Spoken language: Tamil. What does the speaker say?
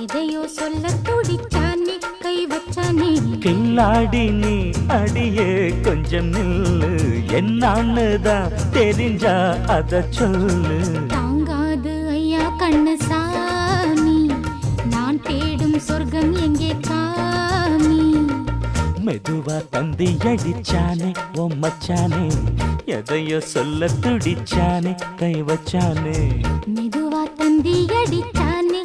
எதையோ சொல்ல துடிச்சானே கை வச்சானே கில்லாடி நீ அடியே கொஞ்சம் நில்லு. என்னான்னு தான் தெரிஞ்சா அத சொல்லு. தாங்காது ஐயா கண்ணு சாமி நான் தேடும் சொர்க்கம் எங்கே காமி? மெதுவா தந்தி அடிச்சானே ஓ மச்சானே. எதையோ சொல்ல துடிச்சானே கை வச்சானே. மெதுவா தந்தி அடிச்சானே